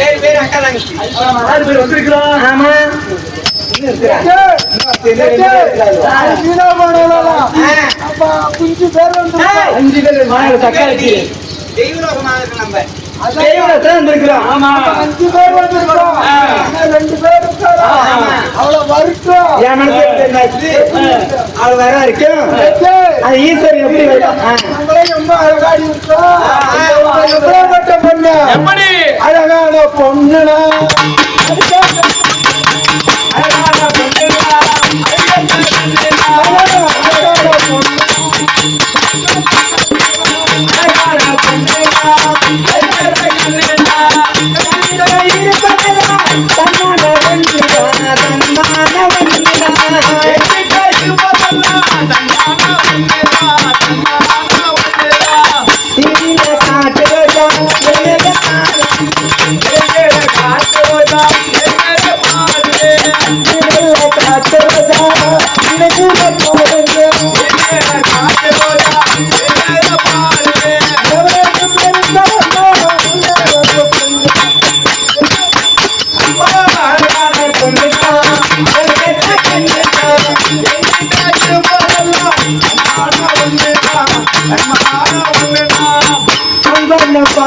ஏழு பேர் அக்கா தங்கச்சி ஆறு பேர் வந்திருக்கிறோம் ஆமா அஞ்சு பேர் அஞ்சு பேர் தக்காளி தெய்வலோகமாக இருக்கு நம்ம அவ்வளவு வர இருக்கும் அது ஈஸ்வரன் எப்படி வேணும் அழகான பொண்ணுனா.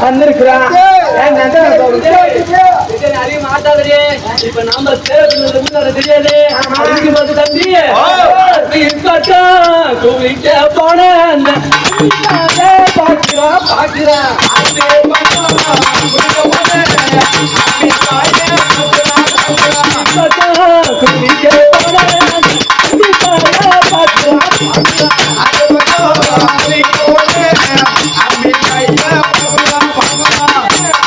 வந்திருக்கிறான். இப்ப நாம தெரியாது. தம்பி. போன பாக்குறா பாக்குறா பாக்குறா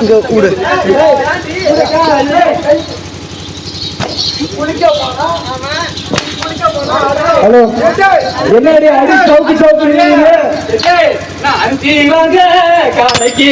இங்க கூடு குளிக்க ஹலோ. என்னடி அடி சவுக்கு சவுக்கு அரிசி வாங்க கடைக்கு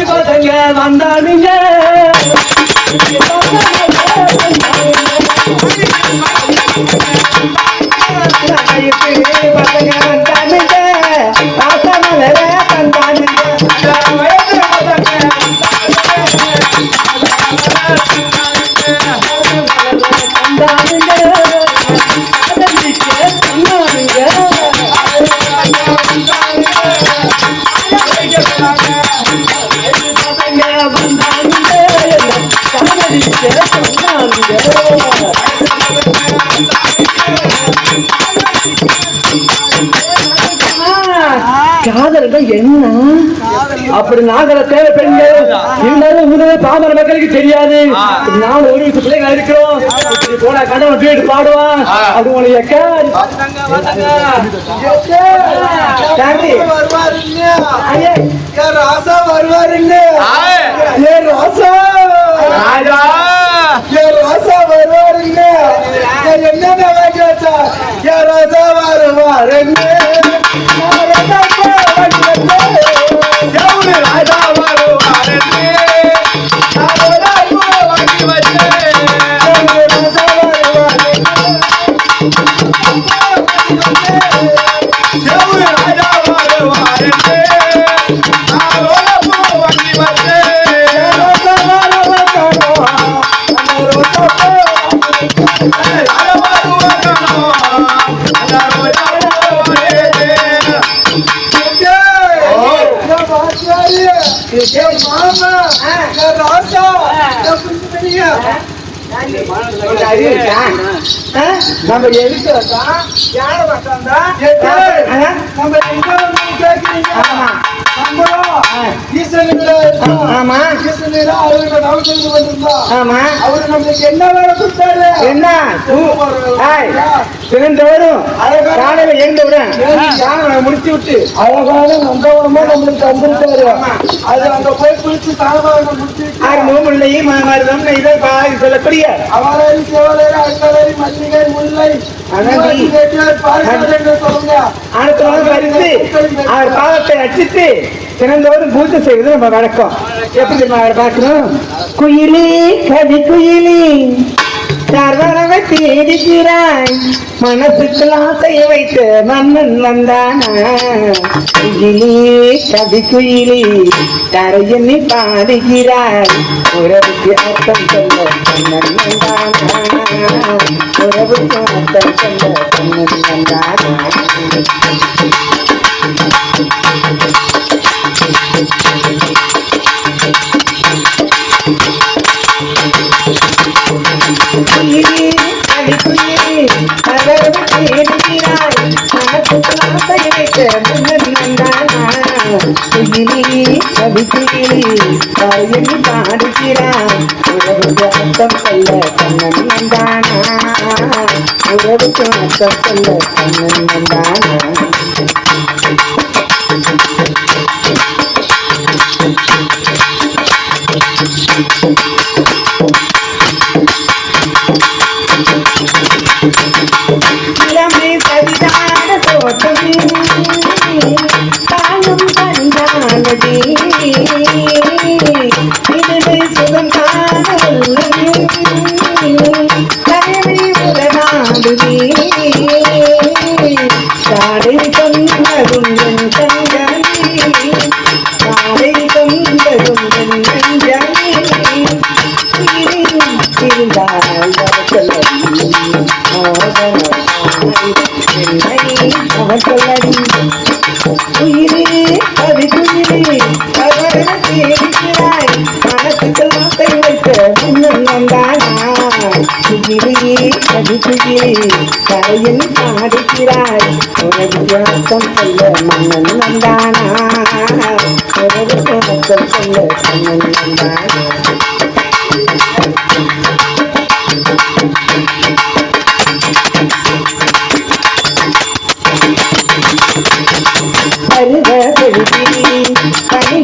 செத்துக்குவான் பசங்க வந்தானுங்க. பசங்க காதல்கள் என்ன? அப்படி நாகர தேவை பெண்கள் இருந்தாலும் உணவு பாமர மக்களுக்கு தெரியாது. நாலு ஒரு வீட்டு பிள்ளைங்க இருக்கிறோம். இப்படி போனா கணவன் வீடு பாடுவான் உங்களை ஐயே, என் ராசா வருவாருங்க. என் ராசா. ராஜா என் ராசா வருவாருங்க. என்னென்ன வாங்கி வச்சா? என் ராசா ராஜா வருவாரே நான் நம்ம எதுக்கு வந்தோம்? யாரை ஆ? நம்ம எங்க வந்து கேக்குறீங்க? ஆமா. ஈசனுக்கு இருக்கோம். ஆமா. ஈசனுக்கு அவருக்கு வந்திருந்தோம். ஆமா அவரு நம்மளுக்கு என்ன வேலை கொடுத்தாரு? என்ன ஹாய் தினந்தோறும் காலையில எழுந்து விட சாணம் முடிச்சு விட்டு அழகான நந்தவனமா நம்மளுக்கு தந்திருக்காரு. ஆமா. அது அங்க போய் குளிச்சு சாணம் முடிச்சுட்டு ஆறு மூமுல்லையும் மருதம் இதை சொல்லக்கூடிய அவரை செவலரை அக்கறை மல்லிகை முல்லை பாதத்தை அடிச்சிட்டு தினந்தோறும் பூஜை செய்வது நம்ம வழக்கம் எப்படி நம்ம அவரை குயிலி கதி குயிலி. சர்வரவை தேடிக்கிறாய். மனசுக்குள் ஆசையை வைத்து மன்னன் வந்தானா. குயிலி கதி குயிலி தரையண்ணி பாடுகிறாய். உறவுக்கு அர்த்தம் சொல்ல மன்னன் வந்தானா. உறவுக்கு அர்த்தம் சொல்ல மன்னன் வந்தானா. குயிலே, அடிக்குயிலே, அகர்வு தேடுகிறாய், மனசுக்குள் ஆசை வைத்த மன்னன் வந்தானா? குயிலே, அடிக்குயிலே, தாயணி பாடுகிறாய், உறவுக்கு அர்த்தம் சொல்ல கண்ணன் வந்தானா? உறவுக்கு அர்த்தம் சொல்ல கண்ணன் வந்தானா இளமை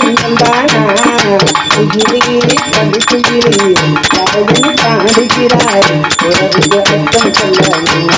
புண்ணியந்தானா குயிலே கவி அர்த்தம் சொல்ல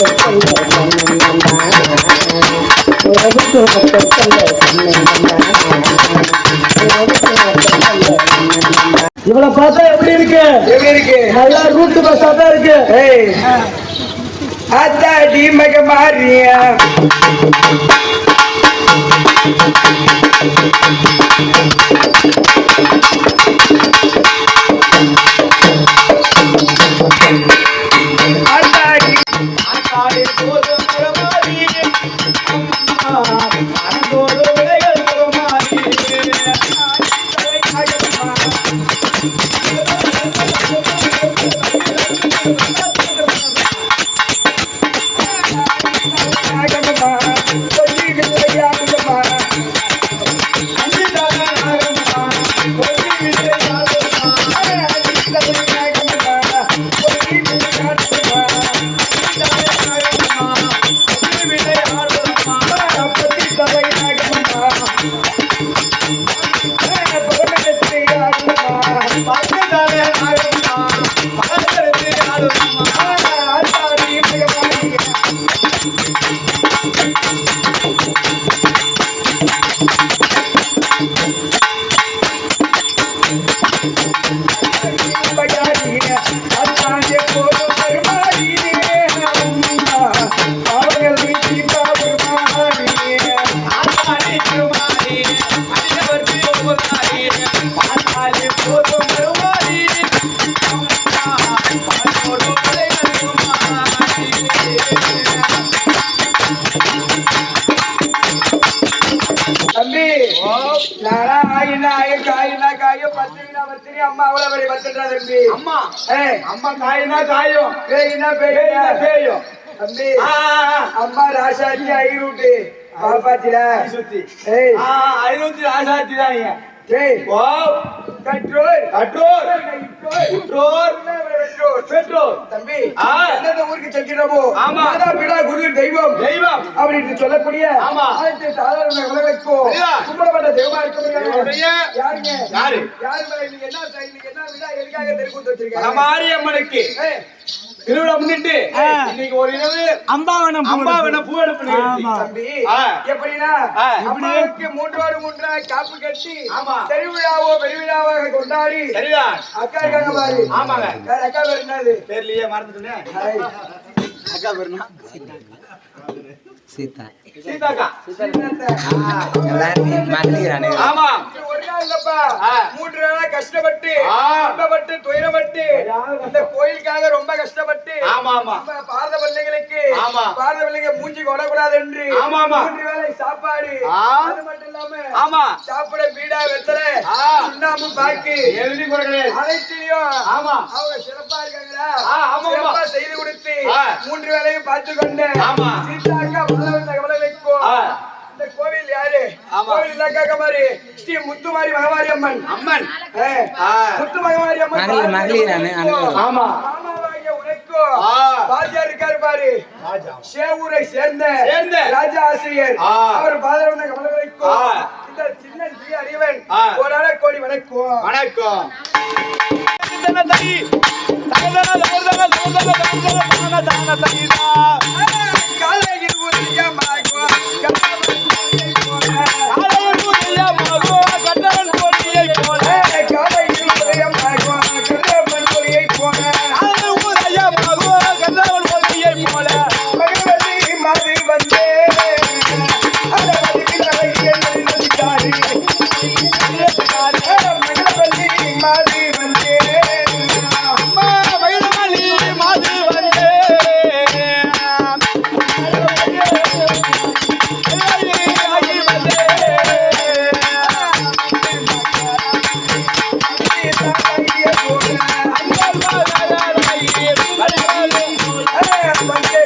வந்தானா இவளை பார்த்தா எப்படி இருக்கு? எப்படி இருக்கு? நல்லா ரூட்டு பஸ்ஸா தான் இருக்கு. அத்தாடி மக மாறியா அத்தாடி தம்பி. அம்மா. ஏய் அம்மா காயினா காயும் பேயினா பேயினா. பேயும். தம்பி அம்மா ராசாத்தி ஐரூட்டு. பாப்பாத்தில. சுத்தி ஏய். ஐநூத்தி ராசாத்தி தான் ஏய். ஓ கட்ரோல் பெட்ரோல் தம்பி எந்தெந்த ஊருக்கு செல்கிறோமோ ஆமா. பிடா குரு தெய்வம் தெய்வம். அப்படின்னு சொல்லக்கூடிய ஆமா. சாதாரண உலகத்துக்கும் கும்பிடப்பட்ட தெய்வமா இருக்க முடியாது யாருங்க? யாரு? யாரு மேல இன்னைக்கு என்ன இன்னைக்கு என்ன விழா எதுக்காக தெருக்கூத்து வச்சிருக்காங்க? மாரியம்மனுக்கு ஏய், திருவிழா முன்னிட்டு இன்னைக்கு ஒரு இரவு அம்பாவனம் அம்பாவன பூ எடுப்பு. எப்படின்னா. அம்மாவுக்கு மூன்றோடு மூன்றாக காப்பு கட்டி ஆமா. பெருவிழாவோ பெருவிழாவாக கொண்டாடி சரிதான் அக்கா இருக்காங்க பாரு. ஆமாங்க. அக்கா பேர் என்னது? பேர்லயே மறந்துட்டேன். அக்கா பேருனா சீதா. கஷ்டப்பட்டு ஆ. துன்பப்பட்டு துயரப்பட்டு இந்த கோயிலுக்காக ரொம்ப கஷ்டப்பட்டு ஆமா ஆமா. நம்ம பாரத பிள்ளைங்களுக்கு ஆமா. பாரத பிள்ளைங்க மூஞ்சி கொடக்கூடாது என்று ஆமா, ஆமா. மூன்று வேளை சாப்பாடு. ஆ. அது மட்டும் இல்லாம ஆமா. சாப்பிட பீடா வெத்தலை. சுண்ணாம்பு பாக்கு எழுதி அனைத்தையும் ஆமா. அவங்க சிறப்பா இருக்காங்களா? செய்து கொடுத்து. மூன்று வேளையும் பார்த்து கொண்டு ஆமா. சீதாக்கா வல்லவன் தகவலை வைக்கும். இந்த கோவில் யாரு ஆமா. கோவில் இல்லாக்காக்க மாதிரி ஸ்ரீ முத்துமாரி மகமாரி அம்மன் அம்மன். முத்து மகமாரி அம்மன் மகளிர். ஆமா இருக்காரு பாரு சேவூரை சேர்ந்த சேர்ந்த. ராஜா ஆசிரியர். அவர் கமலவரைக்கும் ஆ. இந்த சின்ன ஜி அறிவன். ஒரு கோடி வணக்கம் வணக்கம் காலையில் உதயமாகும் கதிரவன்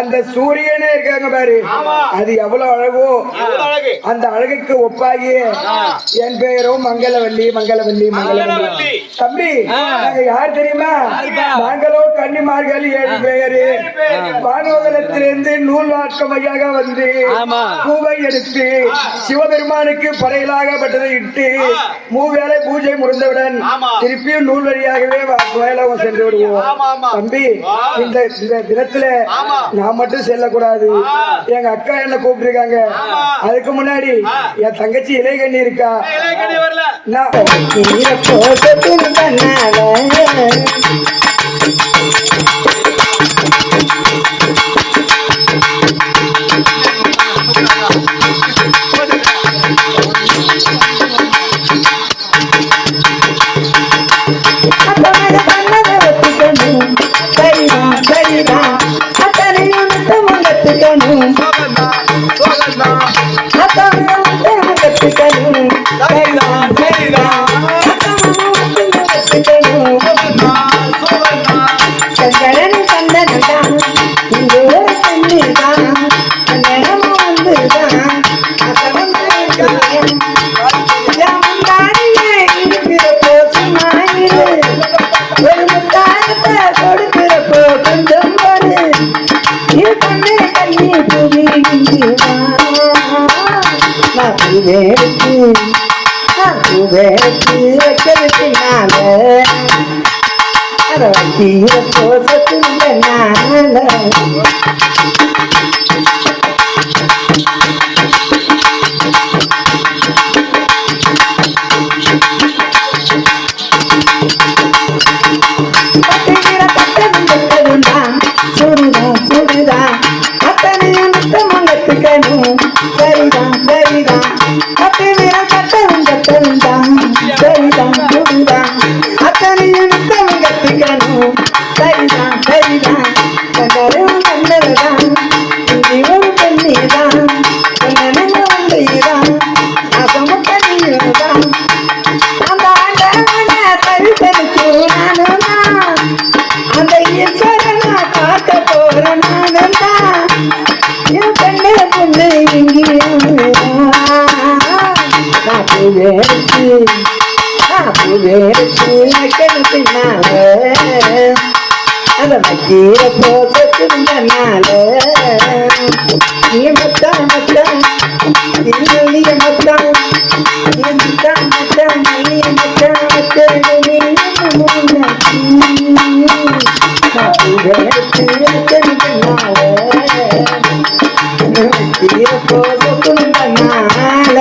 அந்த சூரியனே இருக்காங்க பாரு. அது எவ்வளவு அழகோ. அந்த அழகுக்கு ஒப்பாகி என் பெயரும் மங்களவல்லி மங்களவல்லி மங்களவல்லி. தம்பி நாங்க யார் தெரியுமா? நாங்களோ கன்னிமார்கள் ஏழு பேரு. வானோதலத்திலிருந்து நூல் வழியாக வந்து பூவை எடுத்து சிவபெருமானுக்கு படையலாகப்பட்டதை இட்டு மூவேளை பூஜை முடிந்தவுடன் திருப்பியும் நூல் வழியாகவே சென்று விடுவோம். தம்பி இந்த தினத்துல நான் மட்டும் செல்லக்கூடாது. எங்க அக்கா என்ன கூப்பிட்டுருக்காங்க? அதுக்கு முன்னாடி என் தங்கச்சி இளையகண்ணி இருக்கா? வரல. நான் காப்பு வேட்டி காப்பு வேட்டி வைக்கிறதுனால அதை வைக்கிற போட்டதுனால நீ மத்தான் மத்தான் நீ மத்தான் நீ மத்தான் மத்தான் நீ மத்தான் மத்தான் நீ காப்பு வேட்டி வைக்கிறதுனால வைக்கிற போட்டதுனால